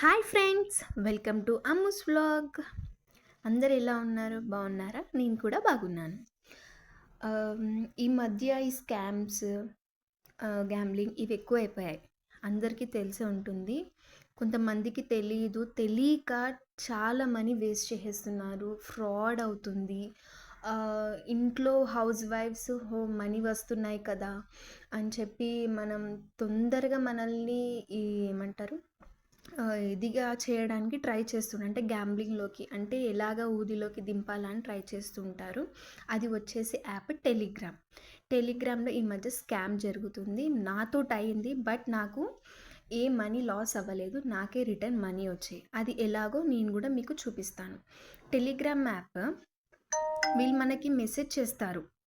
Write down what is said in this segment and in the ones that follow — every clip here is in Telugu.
Hi friends welcome to Ammu's vlog. అందరు ఎలా ఉన్నారు? బాగున్నారా? నేను కూడా బాగున్నాను. ఈ మధ్య ఈ స్కామ్స్ గ్యాంబ్లింగ్ ఇవి ఎక్కువ అయిపోయాయి అందరికీ తెలిసే ఉంటుంది. కొంతమందికి తెలియదు తెలియక చాలా మనీ వేస్ట్ చేసేస్తున్నారు. ఫ్రాడ్ అవుతుంది. ఇంట్లో హౌస్ వైఫ్స్ హో మనీ వస్తున్నాయి కదా అని చెప్పి మనం తొందరగా మనల్ని ఈ ఏమంటారు? ఇదిగా చేయడానికి ట్రై చేస్తుంటారు అంటే గ్యాంబ్లింగ్లోకి అంటే ఎలాగ ఊదిలోకి దింపాలని ట్రై చేస్తుంటారు. అది వచ్చేసి యాప్ టెలిగ్రామ్. టెలిగ్రామ్లో ఈ మధ్య స్కామ్ జరుగుతుంది. నాతో అయింది బట్ నాకు ఏ మనీ లాస్ అవ్వలేదు. నాకే రిటర్న్ మనీ వచ్చాయి. అది ఎలాగో నేను కూడా మీకు చూపిస్తాను. టెలిగ్రామ్ యాప్ వీళ్ళు మనకి మెసేజ్ చేస్తారు.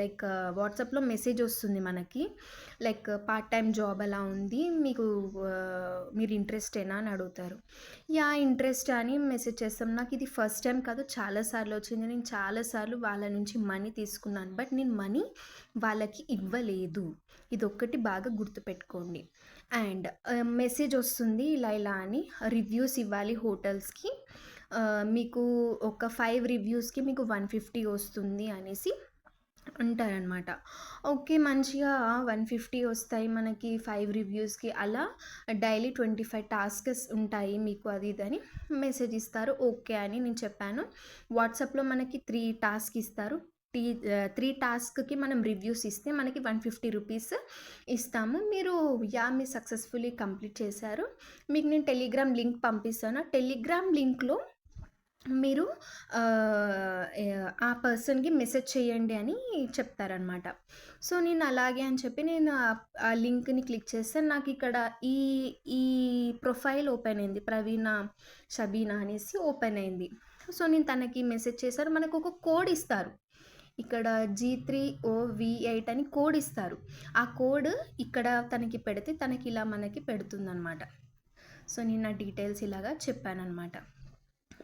లైక్ వాట్సాప్లో మెసేజ్ వస్తుంది మనకి. లైక్ పార్ట్ టైం జాబ్ అలా ఉంది మీకు మీరు ఇంట్రెస్టేనా అని అడుగుతారు. యా ఇంట్రెస్ట్ అని మెసేజ్ చేస్తాం. నాకు ఇది ఫస్ట్ టైం కాదు చాలాసార్లు వచ్చింది. నేను చాలాసార్లు వాళ్ళ నుంచి మనీ తీసుకున్నాను. బట్ నేను మనీ వాళ్ళకి ఇవ్వలేదు. ఇది ఒక్కటి బాగా గుర్తుపెట్టుకోండి. అండ్ మెసేజ్ వస్తుంది ఇలా ఇలా అని రివ్యూస్ ఇవ్వాలి హోటల్స్కి. మీకు ఒక ఫైవ్ రివ్యూస్కి మీకు వన్ ఫిఫ్టీ వస్తుంది అనేసి అంటారనమాట ఓకే మంచిగా వన్ ఫిఫ్టీ వస్తాయి మనకి ఫైవ్ రివ్యూస్కి. అలా డైలీ ట్వంటీ ఫైవ్ టాస్క్స్ ఉంటాయి మీకు అది ఇది అని మెసేజ్ ఇస్తారు. ఓకే అని నేను చెప్పాను. వాట్సాప్లో మనకి త్రీ టాస్క్ ఇస్తారు. టీ త్రీ టాస్క్కి మనం రివ్యూస్ ఇస్తే మనకి వన్ ఫిఫ్టీ రూపీస్ ఇస్తాము. మీరు యా మీరు సక్సెస్ఫుల్లీ కంప్లీట్ చేశారు. మీకు నేను టెలిగ్రామ్ లింక్ పంపిస్తాను. టెలిగ్రామ్ లింక్లో మీరు ఆ, పర్సన్కి మెసేజ్ చేయండి అని చెప్తారనమాట సో నేను అలాగే అని చెప్పి నేను ఆ- లింక్ని క్లిక్ చేస్తే నాకు ఇక్కడ ఈ ఈ ప్రొఫైల్ ఓపెన్ అయింది. ప్రవీణ షబీనా అనేసి ఓపెన్ అయింది. సో నేను తనకి మెసేజ్ చేశారు. మనకు ఒక కోడ్ ఇస్తారు. ఇక్కడ G three O V eight అని కోడ్ ఇస్తారు. ఆ కోడ్ ఇక్కడ తనకి పెడితే తనకి ఇలా మనకి పెడుతుందనమాట సో నేను నా డీటెయిల్స్ ఇలాగా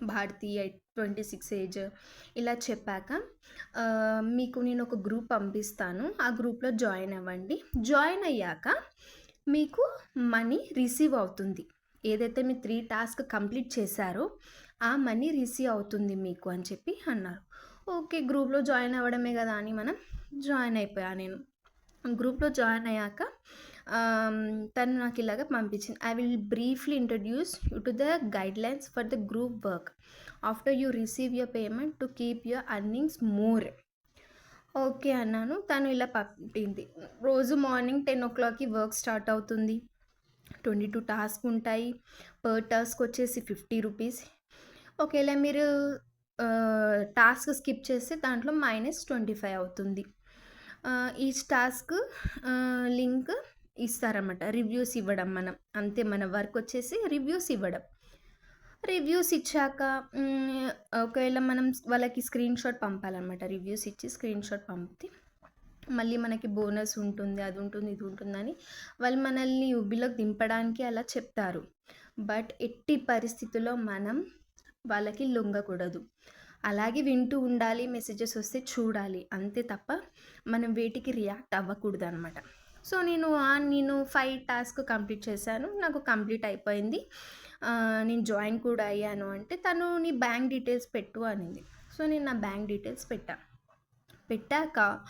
Bharathi eight twenty six age ఇలా చెప్పాక మీకు నేను ఒక గ్రూప్ పంపిస్తాను. ఆ గ్రూప్లో జాయిన్ అవ్వండి. జాయిన్ అయ్యాక మీకు మనీ రిసీవ్ అవుతుంది. ఏదైతే మీ త్రీ టాస్క్ కంప్లీట్ చేశారో ఆ మనీ రిసీవ్ అవుతుంది మీకు అని చెప్పి అన్నారు. ఓకే గ్రూప్లో జాయిన్ అవ్వడమే కదా అని మనం జాయిన్ అయిపోయా నేను. గ్రూప్లో జాయిన్ అయ్యాక తను నాకు ఇలాగ పంపించింది. I will briefly introduce you to the guidelines for the group work after you receive your payment to keep your earnings more okay అన్నాను. తను ఇలా పంపింది. రోజు మార్నింగ్ టెన్ ఓ క్లాక్కి వర్క్ స్టార్ట్ అవుతుంది. ట్వంటీ టూ టాస్క్ ఉంటాయి. పర్ టాస్క్ వచ్చేసి ఫిఫ్టీ రూపీస్. ఒకవేళ మీరు టాస్క్ స్కిప్ చేస్తే దాంట్లో మైనస్ ట్వంటీ ఫైవ్ అవుతుంది. ఈచ్ టాస్క్ లింక్ ఇస్తారన్నమాట. రివ్యూస్ ఇవ్వడం మనం. అంతే మన వర్క్ వచ్చేసి రివ్యూస్ ఇవ్వడం. రివ్యూస్ ఇచ్చాక ఒకవేళ మనం వాళ్ళకి స్క్రీన్ షాట్ పంపాలన్నమాట. రివ్యూస్ ఇచ్చి స్క్రీన్ షాట్ పంపితే మళ్ళీ మనకి బోనస్ ఉంటుంది అది ఉంటుంది ఇది ఉంటుందని వాళ్ళు మనల్ని ఉబ్బిలోకి దింపడానికి అలా చెప్తారు. బట్ ఎట్టి పరిస్థితుల్లో మనం వాళ్ళకి లొంగకూడదు. అలాగే వింటూ ఉండాలి మెసేజెస్ వస్తే చూడాలి. అంతే తప్ప మనం వేటికి రియాక్ట్ అవ్వకూడదు అనమాట సో నేను నేను ఫైవ్ టాస్క్ కంప్లీట్ చేశాను. నాకు కంప్లీట్ అయిపోయింది. నేను జాయిన్ కూడా అయ్యాను అంటే తను నీ బ్యాంక్ డీటెయిల్స్ పెట్టు అనింది. సో నేను నా బ్యాంక్ డీటెయిల్స్ పెట్టాను పెట్టాక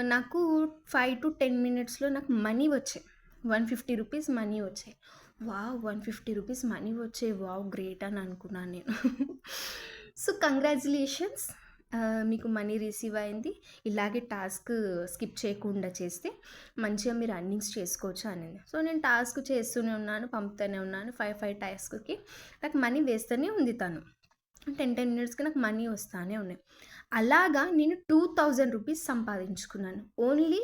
నాకు ఫైవ్ టు టెన్ మినిట్స్లో నాకు మనీ వచ్చాయి. వన్ ఫిఫ్టీ రూపీస్ మనీ వచ్చాయి. Wow one fifty rupees money వచ్చాయి. వావ్ గ్రేట్ అని అనుకున్నాను నేను. సో కంగ్రాచులేషన్స్ మీకు మనీ రిసీవ్ అయింది ఇలాగే టాస్క్ స్కిప్ చేయకుండా చేస్తే మంచిగా మీరు అర్నింగ్స్ చేసుకోవచ్చు అనింది. సో నేను టాస్క్ చేస్తూనే ఉన్నాను పంపుతూనే ఉన్నాను ఫైవ్ ఫైవ్ టాస్క్కి నాకు మనీ వేస్తూనే ఉంది తను. టెన్ టెన్ మినిట్స్కి నాకు మనీ వస్తానే ఉన్నాయి అలాగా నేను టూ థౌజండ్ రూపీస్ సంపాదించుకున్నాను. ఓన్లీ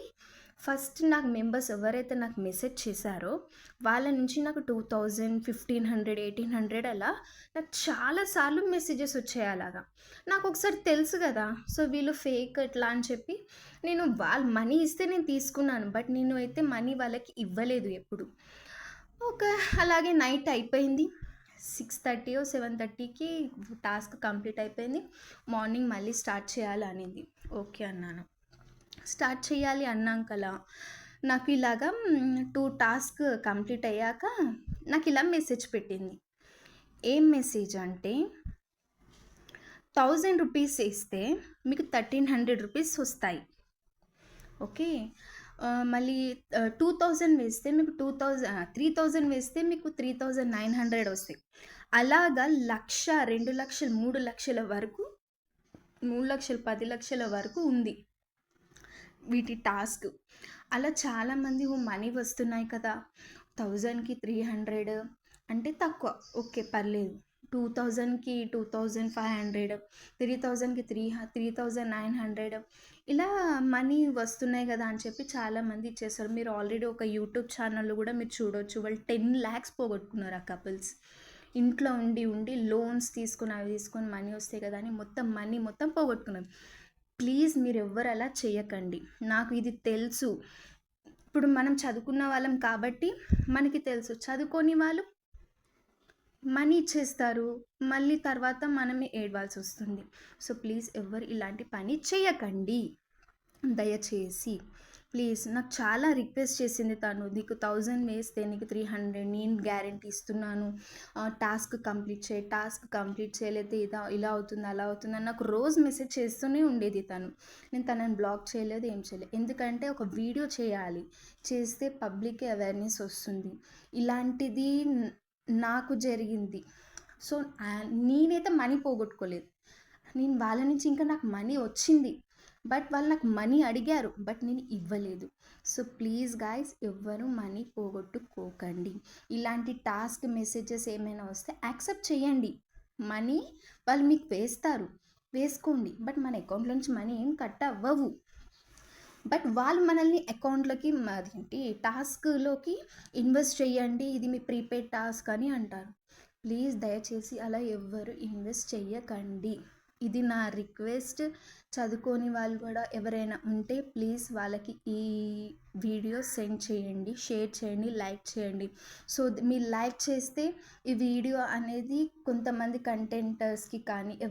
ఫస్ట్ నాకు మెంబర్స్ ఎవరైతే నాకు మెసేజ్ చేశారో వాళ్ళ నుంచి నాకు two thousand fifteen hundred eighteen hundred అలా నాకు చాలాసార్లు మెసేజెస్ వచ్చాయి అలాగా. నాకు ఒకసారి తెలుసు కదా సో వీళ్ళు ఫేక్ ఎట్లా అని చెప్పి నేను వాళ్ళు మనీ ఇస్తే నేను తీసుకున్నాను బట్ నేను అయితే మనీ వాళ్ళకి ఇవ్వలేదు ఎప్పుడు. ఒక అలాగే నైట్ అయిపోయింది. సిక్స్ థర్టీ సెవెన్ థర్టీకి టాస్క్ కంప్లీట్ అయిపోయింది. మార్నింగ్ మళ్ళీ స్టార్ట్ చేయాలనేది. ఓకే అన్నాను. స్టార్ట్ చేయాలి అన్నాకలా. నాకు ఇలాగా టూ టాస్క్ కంప్లీట్ అయ్యాక నాకు ఇలా మెసేజ్ పెట్టింది. ఏం మెసేజ్ అంటే థౌజండ్ రూపీస్ వేస్తే మీకు థర్టీన్ హండ్రెడ్ రూపీస్ వస్తాయి. ఓకే? మళ్ళీ టూ థౌజండ్ వేస్తే మీకు టూ థౌజండ్ త్రీ థౌజండ్ వేస్తే మీకు త్రీ థౌజండ్ నైన్ హండ్రెడ్ వస్తాయి. అలాగా లక్ష రెండు లక్షలు మూడు లక్షల వరకు మూడు లక్షలు పది లక్షల వరకు ఉంది. వీటి టాస్క్. అలా చాలామంది ఓ మనీ వస్తున్నాయి కదా థౌజండ్కి త్రీ హండ్రెడ్ అంటే తక్కువ. ఓకే పర్లేదు. టూ థౌజండ్కి two thousand five hundred three థౌజండ్కి three three thousand nine hundred ఇలా మనీ వస్తున్నాయి కదా అని చెప్పి చాలామంది ఇచ్చేస్తారు. మీరు ఆల్రెడీ ఒక యూట్యూబ్ ఛానల్లో కూడా మీరు చూడొచ్చు. వాళ్ళు టెన్ ల్యాక్స్ పోగొట్టుకున్నారు ఆ కపుల్స్. ఇంట్లో ఉండి ఉండి లోన్స్ తీసుకుని అవి తీసుకొని మనీ వస్తాయి కదా అని మొత్తం మనీ మొత్తం పోగొట్టుకున్నారు. ప్లీజ్ మీరు ఎవ్వరు అలా చేయకండి. నాకు ఇది తెలుసు. ఇప్పుడు మనం చదువుకున్న వాళ్ళం కాబట్టి మనకి తెలుసు. చదువుకోని వాళ్ళు మనీ ఇచ్చేస్తారు. మళ్ళీ తర్వాత మనమే ఏడవాల్సి వస్తుంది. సో ప్లీజ్ ఎవ్వరు ఇలాంటి పని చేయకండి. దయచేసి. ప్లీజ్ నాకు చాలా రిక్వెస్ట్ చేసింది తను. నీకు థౌజండ్ వేస్తే నీకు త్రీ హండ్రెడ్ నేను గ్యారంటీ ఇస్తున్నాను. టాస్క్ కంప్లీట్ చేయి. టాస్క్ కంప్లీట్ చేయలేతే ఇదా ఇలా అవుతుంది అలా అవుతుంది అని నాకు రోజు మెసేజ్ చేస్తూనే ఉండేది తను. నేను తనని బ్లాక్ చేయలేదు ఏం చేయలేదు. ఎందుకంటే ఒక వీడియో చేయాలి. చేస్తే పబ్లిక్కి అవేర్నెస్ వస్తుంది. ఇలాంటిది నాకు జరిగింది. సో నేనైతే మనీ పోగొట్టుకోలేదు. నేను వాళ్ళ నుంచి ఇంకా నాకు మనీ వచ్చింది. బట్ వాళ్ళు నాకు మనీ అడిగారు బట్ నేను ఇవ్వలేదు. సో ప్లీజ్ గాయస్ ఎవ్వరు మనీ పోగొట్టుకోకండి. ఇలాంటి టాస్క్ మెసేజెస్ ఏమైనా వస్తే యాక్సెప్ట్ చేయండి. మనీ వాళ్ళు మీకు వేస్తారు. వేసుకోండి. బట్ మన అకౌంట్లో నుంచి మనీ ఏం కట్ అవ్వవు. బట్ వాళ్ళు మనల్ని అకౌంట్లోకి అదేంటి టాస్క్లోకి ఇన్వెస్ట్ చేయండి. ఇది మీ ప్రీపెయిడ్ టాస్క్ అని అంటారు. ప్లీజ్ దయచేసి అలా ఎవ్వరు ఇన్వెస్ట్ చేయకండి. ఇది నా రిక్వెస్ట్. చదువుకోని వాళ్ళు కూడా ఎవరైనా ఉంటే ప్లీజ్ వాళ్ళకి ఈ వీడియో సెండ్ చేయండి షేర్ చేయండి లైక్ చేయండి. సో మీరు లైక్ చేస్తే ఈ వీడియో అనేది కొంతమంది కంటెంటర్స్కి కానీ ఎవరి